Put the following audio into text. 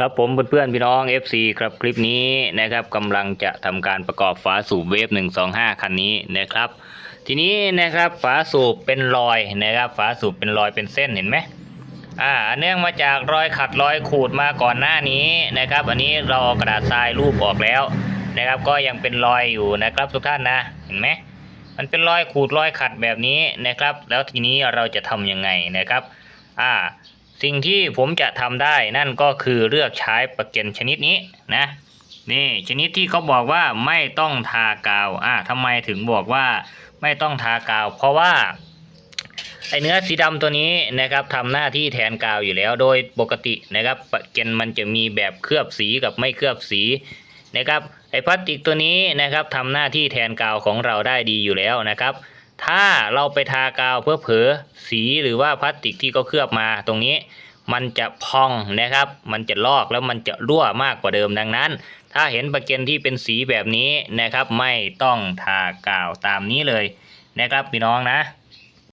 ครับผมเพื่อนๆพี่น้อง FC ครับคลิปนี้นะครับกำลังจะทำการประกอบฝาสูบเวฟ 125 คันนี้นะครับ ทีนี้นะครับฝาสูบเป็นรอยนะครับฝาสูบเป็นรอยเป็นเส้นเห็นไหมอ่าเนื่องมาจากรอยขัดรอยขูดมาก่อนหน้านี้นะครับ อันนี้เราเอากระดาษทรายรูปออกแล้วนะครับ ก็ยังเป็นรอยอยู่นะครับทุกท่านนะเห็นไหมมันเป็นรอยขูดรอยขัดแบบนี้นะครับ แล้วทีนี้เราจะทำยังไงนะครับ อ่า สิ่งที่ผมจะทำได้นั่นก็คือเลือกใช้ประเก็นชนิดนี้นะนี่ชนิดที่เขาบอกว่าไม่ต้องทากาวอ่าทำไมถึงบอกว่าไม่ต้องทากาว เพราะว่าไอเนื้อสีดำตัวนี้นะครับทำหน้าที่แทนกาวอยู่แล้ว โดยปกตินะครับประเก็นมันจะมีแบบเคลือบสีกับไม่เคลือบสีนะครับไอพลาสติกตัวนี้นะครับทำหน้าที่แทนกาวของเราได้ดีอยู่แล้วนะครับ ถ้าเราไปทากาวเพื่อเผลอสีหรือว่าพลาสติกที่เขาเคลือบมาตรงนี้ มันจะพองนะครับ มันจะลอกแล้วมันจะรั่วมากกว่าเดิมดังนั้น ถ้าเห็นประเก็นที่เป็นสีแบบนี้นะครับ ไม่ต้องทากาวตามนี้เลยนะครับพี่น้องนะ